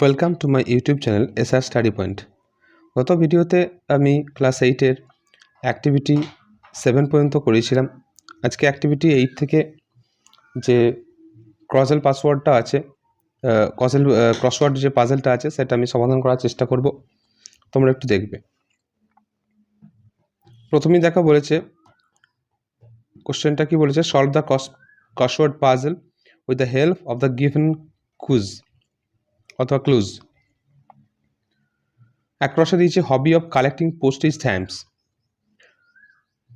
Welcome to my YouTube channel S R study point গত ভিডিওতে আমি ক্লাস এইটের অ্যাক্টিভিটি সেভেন পর্যন্ত করেছিলাম। আজকে অ্যাক্টিভিটি এইট থেকে যে ক্রসেল পাসওয়ার্ডটা আছে ক্রসেল ক্রসওয়ার্ড যে পাজেলটা আছে, সেটা আমি সমাধান করার চেষ্টা করব। তোমরা একটু দেখবে। প্রথমেই দেখা বলেছে কোশ্চেনটা কি বলেছে? Solve the cross crossword puzzle with the help of the given clues অথবা ক্লুজ এক প্রশ্ন দিয়েছে hobby of collecting postage stamps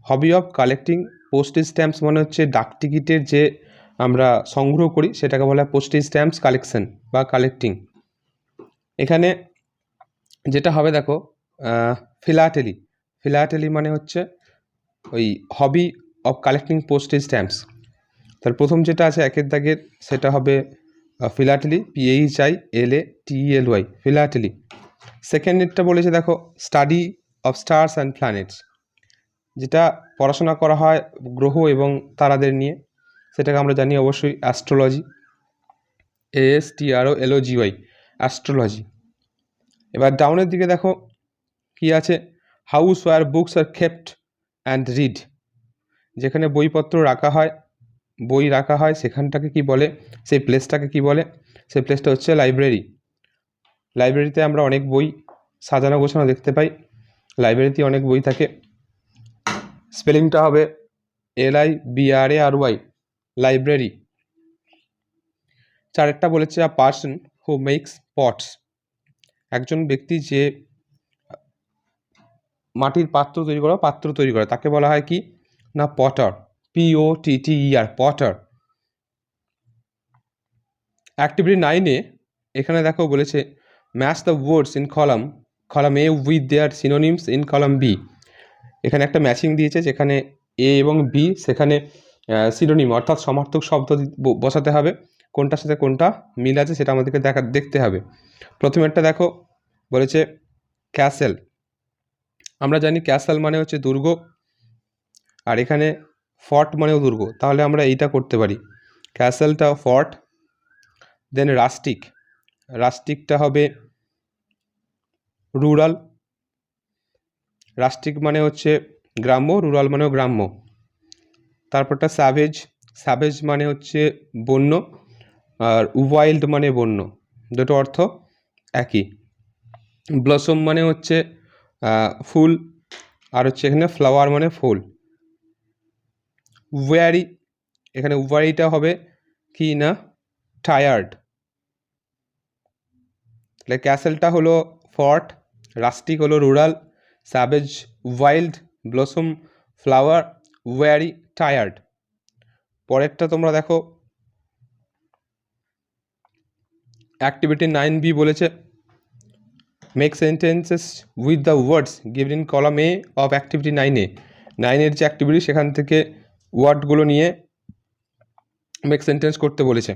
hobby of collecting postage stamps মানে হচ্ছে ডাক টিকিটের যে আমরা সংগ্রহ করি, সেটাকে বলা হয় পোস্টেজ স্ট্যাম্পস কালেকশন বা কালেক্টিং এখানে যেটা হবে দেখো ফিলাটেলি ফিলাটেলি মানে হচ্ছে ওই hobby of collecting postage stamps তার প্রথম যেটা আছে, একের দাগের, সেটা হবে philately PH I L A T L Y philately সেকেন্ডেরটা বলেছে, দেখো study of stars and planets যেটা পড়াশোনা করা হয় গ্রহ এবং তারাদের নিয়ে, সেটাকে আমরা জানি অবশ্যই অ্যাস্ট্রোলজি এএস টি আরও এলও জি ওয়াই অ্যাস্ট্রোলজি এবার ডাউনের দিকে দেখো, কি আছে? House where books are kept and read যেখানে বইপত্র রাখা হয় বই রাখা হয়, সেখানটাকে কি বলে, সেই প্লেসটাকে কি বলে, সেই প্লেসটা হচ্ছে লাইব্রেরি লাইব্রেরিতে আমরা অনেক বই সাজানো গোছানো দেখতে পাই। লাইব্রেরিতে অনেক বই থাকে। স্পেলিংটা হবে L I B R A R Y library চারেরটা বলেছে a person who makes pots একজন ব্যক্তি যে মাটির পাত্র তৈরি করা পাত্র তৈরি করে, তাকে বলা হয় কি? না potter P O T R potter activity নাইনে এখানে দেখো বলেছে match the words in column column A with their synonyms in column B এখানে একটা ম্যাচিং দিয়েছে, যেখানে এ এবং বি সেখানে সিনোনিম অর্থাৎ সমার্থক শব্দ বসাতে হবে কোনটার সাথে কোনটা মিল আছে সেটা আমাদেরকে দেখা, দেখতে হবে। প্রথমেরটা দেখো, বলেছে ক্যাসেল আমরা জানি ক্যাসেল মানে হচ্ছে দুর্গ, আর এখানে ফর্ট মানেও দুর্গ। তাহলে আমরা এইটা করতে পারি। ক্যাসেলটা ফর্ট দেন রাস্টিক রাস্টিকটা হবে রুরাল রাস্টিক মানে হচ্ছে গ্রাম্য রুরাল মানেও গ্রাম্য। তারপরটা স্যাভেজ স্যাভেজ মানে হচ্ছে বন্য আর ওয়াইল্ড মানে বন্য। দুটো অর্থ একই। ব্লসম মানে হচ্ছে ফুল। আর হচ্ছে এখানে ফ্লাওয়ার মানে ফুল। ওয়ারি এখানে ওয়ারিটা হবে কি না? টায়ার্ড তাহলে ক্যাসেলটা হলো ফর্ট রাস্টিক হলো rural savage wild blossom flower weary tired পরেরটা তোমরা দেখো। অ্যাক্টিভিটি নাইন বি বলেছে make sentences with the words given in column A of activity নাইনে নাইনের যে অ্যাক্টিভিটি সেখান থেকে ওয়ার্ডগুলো নিয়ে মেক সেন্টেন্স করতে বলেছে।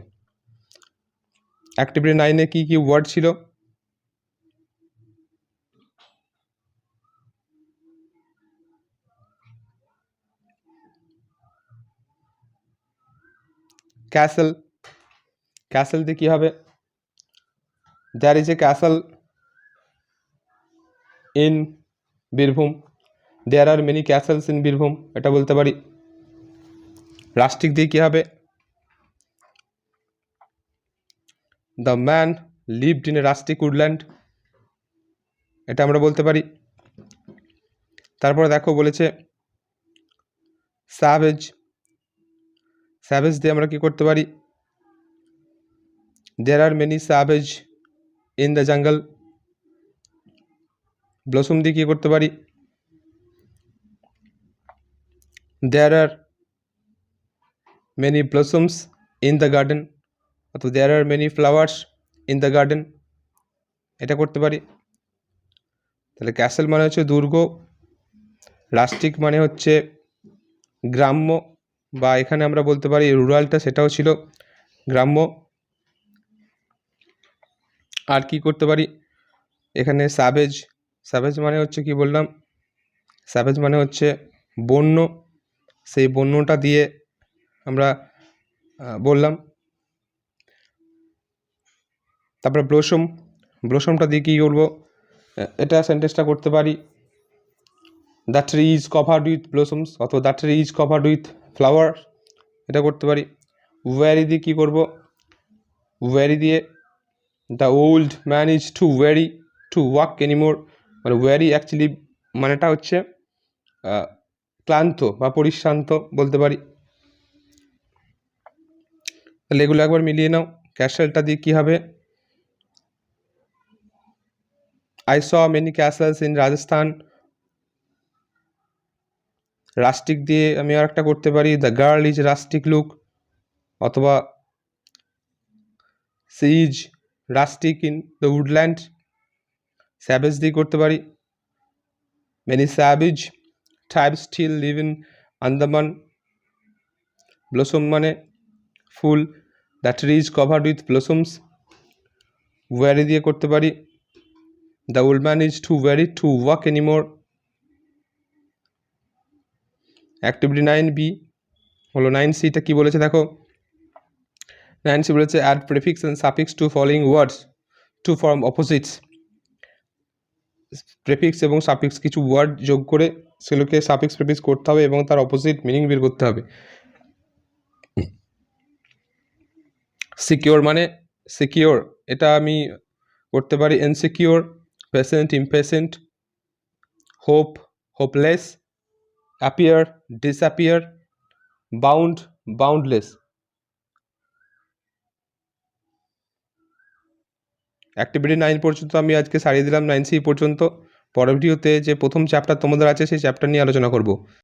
অ্যাক্টিভিটি নাইনে কী কী ওয়ার্ড ছিল? ক্যাসেল ক্যাসেল দিয়ে কী হবে? There is a castle in Birbhum. There are many castles in Birbhum, এটা বলতে পারি। রাস্টিক দিয়ে কী হবে? The man lived in a rustic woodland এটা আমরা বলতে পারি। তারপরে দেখো বলেছে স্যাভেজ স্যাভেজ দিয়ে আমরা কী করতে পারি? There are many savage in the jungle blossom দিয়ে কী করতে পারি? There are many blossoms in the garden অথবা there are many flowers in the garden এটা করতে পারি? তাহলে ক্যাসেল মানে হচ্ছে দুর্গ রাস্টিক মানে হচ্ছে গ্রাম্য, বা এখানে আমরা বলতে পারি রুরালটা সেটাও ছিল গ্রাম্য। আর কি করতে পারি? এখানে স্যাভেজ স্যাভেজ মানে হচ্ছে কি বললাম? স্যাভেজ মানে হচ্ছে বন্য, সেই বন্যটা দিয়ে বললাম। তারপরে ব্লসম, ব্লসমটা দিয়ে কী করব? এটা সেন্টেন্সটা করতে পারি। The tree is covered with blossoms অথবা the tree is covered with flower এটা করতে পারি। ওয়ারি দিয়ে কী করব? ওয়ারি দিয়ে the old man is too weary to walk anymore মানে ওয়ারি অ্যাকচুয়ালি মানেটা হচ্ছে ক্লান্ত বা পরিশ্রান্ত বলতে পারি। তাহলে এগুলো একবার মিলিয়ে নাও। ক্যাসেলটা দিয়ে কী হবে? I saw many castles in Rajasthan rustic দিয়ে আমি আর একটা করতে পারি। The girl is rustic look অথবা she is rustic in the woodland savage দিয়ে করতে পারি। Many savage tribe still live in Andaman blossom মানে ফুল। The tree is covered with blossoms weary দিয়ে করতে পারি? The old man is too weary to walk anymore activity nine B হলো nine সিটা কী বলেছে দেখো? নাইন সি বলেছে add prefix and suffix to following words to form opposites prefix এবং সাফিক্স কিছু ওয়ার্ড যোগ করে সেগুলোকে সাফিক্স প্রেফিক্স করতে হবে এবং তার অপোজিট মিনিং বের করতে হবে। সিকিওর মানে সিকিওর এটা আমি করতে পারি insecure patient impatient hope hopeless appear disappear bound boundless activity nine পর্যন্ত আমি আজকে সারিয়ে দিলাম নাইন সি পর্যন্ত। পরের ভিডিওতে যে প্রথম চ্যাপ্টার তোমাদের আছে, সেই চ্যাপ্টার নিয়ে আলোচনা করব।